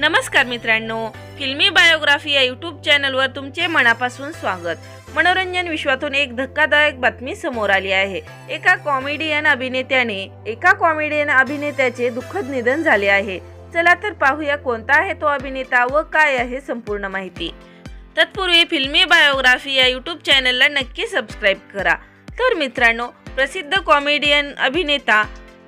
नमस्कार मित्रांनो फिल्मी बायोग्राफी या यूट्यूब चॅनलवर तुमचे मनापासून स्वागत. मनोरंजन विश्वातून एक धक्कादायक बातमी समोर आली आहे. एका कॉमेडियन अभिनेत्याने एका कॉमेडियन अभिनेत्याचे दुःखद निधन झाले आहे. चला तर पाहूया कोणता आहे तो अभिनेता व काय आहे संपूर्ण माहिती. तत्पूर्वी फिल्मी बायोग्राफी या यूट्यूब चॅनलला नक्की सबस्क्राईब करा. तर मित्रांनो प्रसिद्ध कॉमेडियन अभिनेता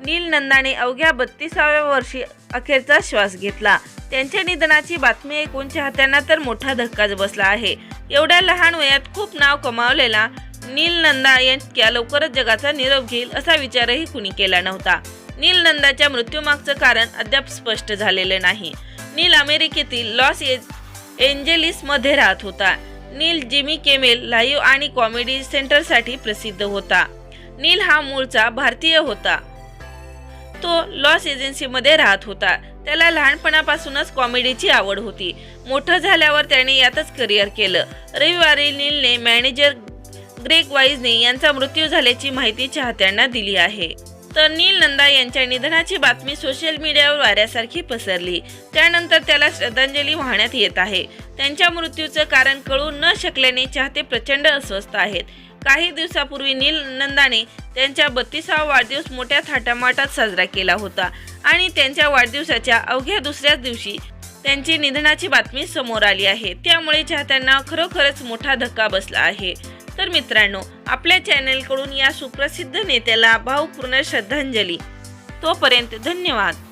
नीलनंदाने अवघ्या बत्तीसाव्या वर्षी अखेरचा श्वास घेतला. त्यांच्या निधनाची बातमी ऐकून चाहत्यांना तर मोठा धक्काच बसला आहे. एवढ्या लहान वयात खूप नाव कमावलेला नीलनंदा यांच्या लवकरच जगाचा निरोप घेईल असा विचारही कुणी केला नव्हता. नीलनंदाच्या मृत्यूमागचं कारण अद्याप स्पष्ट झालेले नाही. नील अमेरिकेतील लॉस एंजेलिस एंजेलिसमध्ये राहत होता. नील जिमी केमेल लाईव्ह आणि कॉमेडी सेंटरसाठी प्रसिद्ध होता. नील हा मूळचा भारतीय होता. तो लॉस एजन्सीमध्ये राहत होता. त्याला लहानपणापासूनच कॉमेडीची आवड होती. मोठं झाल्यावर त्याने यातच करिअर केलं. रविवारी नीलने मॅनेजर ग्रेग वाईजने यांचा मृत्यू झाल्याची माहिती चाहत्यांना दिली आहे. तर नील नंदा यांच्या निधनाची बातमी सोशल मीडियावर वाऱ्यासारखी पसरली. त्यानंतर त्याला श्रद्धांजली वाहण्यात येत आहे. त्यांच्या मृत्यूचं कारण कळू न शकल्याने चाहते प्रचंड अस्वस्थ आहेत. काही दिवसापूर्वी नील नंदाने त्यांच्या बत्तीसावा वाढदिवस मोठ्या थाटामाटात साजरा केला होता आणि त्यांच्या वाढदिवसाच्या अवघ्या दुसऱ्याच दिवशी त्यांची निधनाची बातमी समोर आली आहे. त्यामुळे चाहत्यांना खरोखरच मोठा धक्का बसला आहे. तर मित्रांनो आपल्या चॅनेलकडून या सुप्रसिद्ध नेत्याला भावपूर्ण श्रद्धांजली. तोपर्यंत धन्यवाद.